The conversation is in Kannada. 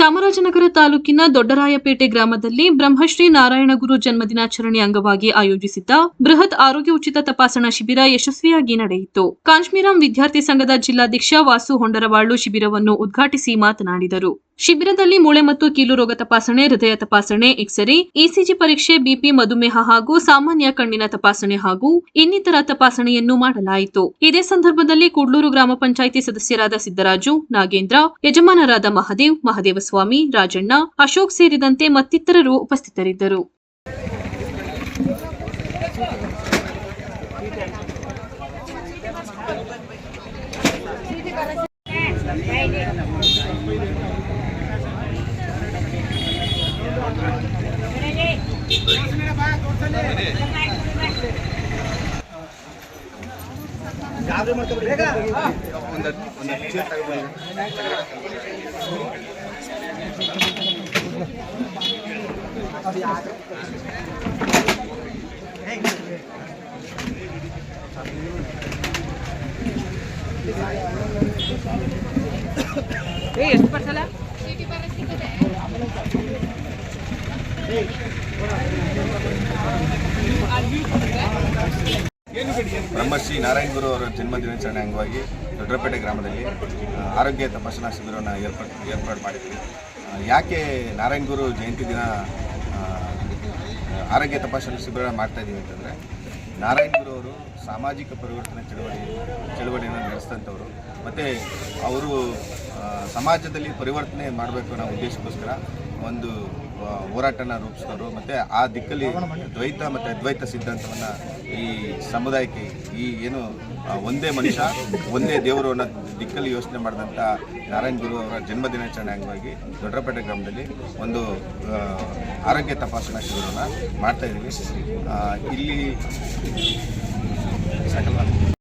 ಚಾಮರಾಜನಗರ ತಾಲೂಕಿನ ದೊಡ್ಡರಾಯಪೇಟೆ ಗ್ರಾಮದಲ್ಲಿ ಬ್ರಹ್ಮಶ್ರೀ ನಾರಾಯಣಗುರು ಜನ್ಮದಿನಾಚರಣೆ ಅಂಗವಾಗಿ ಆಯೋಜಿಸಿದ್ದ ಬೃಹತ್ ಆರೋಗ್ಯ ಉಚಿತ ತಪಾಸಣಾ ಶಿಬಿರ ಯಶಸ್ವಿಯಾಗಿ ನಡೆಯಿತು. ಕಾಶ್ಮೀರಂ ವಿದ್ಯಾರ್ಥಿ ಸಂಘದ ಜಿಲ್ಲಾಧ್ಯಕ್ಷ ವಾಸು ಹೊಂಡರವಾಳು ಶಿಬಿರವನ್ನು ಉದ್ಘಾಟಿಸಿ ಮಾತನಾಡಿದರು. ಶಿಬಿರದಲ್ಲಿ ಮೂಳೆ ಮತ್ತು ಕೀಲು ರೋಗ ತಪಾಸಣೆ, ಹೃದಯ ತಪಾಸಣೆ, ಎಕ್ಸರೆ, ಇಸಿಜಿ ಪರೀಕ್ಷೆ, ಬಿಪಿ, ಮಧುಮೇಹ ಹಾಗೂ ಸಾಮಾನ್ಯ ಕಣ್ಣಿನ ತಪಾಸಣೆ ಹಾಗೂ ಇನ್ನಿತರ ತಪಾಸಣೆಯನ್ನು ಮಾಡಲಾಯಿತು. ಇದೇ ಸಂದರ್ಭದಲ್ಲಿ ಕೂಡ್ಲೂರು ಗ್ರಾಮ ಪಂಚಾಯಿತಿ ಸದಸ್ಯರಾದ ಸಿದ್ದರಾಜು, ನಾಗೇಂದ್ರ, ಯಜಮಾನರಾದ ಮಹದೇವ್ ಮಹದೇವಸ್ವಾಮಿ ರಾಜಣ್ಣ ಅಶೋಕ್ ಸೇರಿದಂತೆ ಮತ್ತಿತರರು ಉಪಸ್ಥಿತರಿದ್ದರು. ಎಷ್ಟು ಪರ್ಸಲ ಸಿಟಿ ಬರ ಸಿಗದೆ ಬ್ರಹ್ಮಶ್ರೀ ನಾರಾಯಣ ಗುರು ಅವರ ಜನ್ಮ ದಿನಾಚರಣೆ ಅಂಗವಾಗಿ ದೊಡ್ಡಪೇಟೆ ಗ್ರಾಮದಲ್ಲಿ ಆರೋಗ್ಯ ತಪಾಸಣಾ ಶಿಬಿರವನ್ನು ಏರ್ಪಾಡು ಏರ್ಪಾಡು ಮಾಡಿದ್ವಿ. ಯಾಕೆ ನಾರಾಯಣ ಗುರು ಜಯಂತಿ ದಿನ ಆರೋಗ್ಯ ತಪಾಸಣಾ ಶಿಬಿರ ಮಾಡ್ತಾ ಇದ್ದೀವಿ ಅಂತಂದರೆ, ನಾರಾಯಣ ಗುರು ಅವರು ಸಾಮಾಜಿಕ ಪರಿವರ್ತನೆ ಚಳವಳಿ, ಚಳವಳಿಯನ್ನು ನಡೆಸಿದಂಥವ್ರು. ಮತ್ತು ಅವರು ಸಮಾಜದಲ್ಲಿ ಪರಿವರ್ತನೆ ಮಾಡಬೇಕು ಅನ್ನೋ ಉದ್ದೇಶಕ್ಕೋಸ್ಕರ ಒಂದು ಹೋರಾಟನ ರೂಪಿಸಿದವರು ಮತ್ತು ಆ ದಿಕ್ಕಲ್ಲಿ ದ್ವೈತ ಮತ್ತು ಅದ್ವೈತ ಸಿದ್ಧಾಂತವನ್ನು ಈ ಸಮುದಾಯಕ್ಕೆ ಈ ಏನು ಒಂದೇ ಮನುಷ್ಯ, ಒಂದೇ ದೇವರು ಅನ್ನೋ ದಿಕ್ಕಲ್ಲಿ ಯೋಚನೆ ಮಾಡಿದಂಥ ನಾರಾಯಣ ಗುರು ಅವರ ಜನ್ಮದಿನಾಚರಣೆ ಅಂಗವಾಗಿ ದೊಡ್ಡಪೇಟೆ ಗ್ರಾಮದಲ್ಲಿ ಒಂದು ಆರೋಗ್ಯ ತಪಾಸಣಾ ಶಿಬಿರವನ್ನು ಮಾಡ್ತಾಯಿದ್ದೀವಿ ಇಲ್ಲಿ ಸಾಕಲ್ವಾ?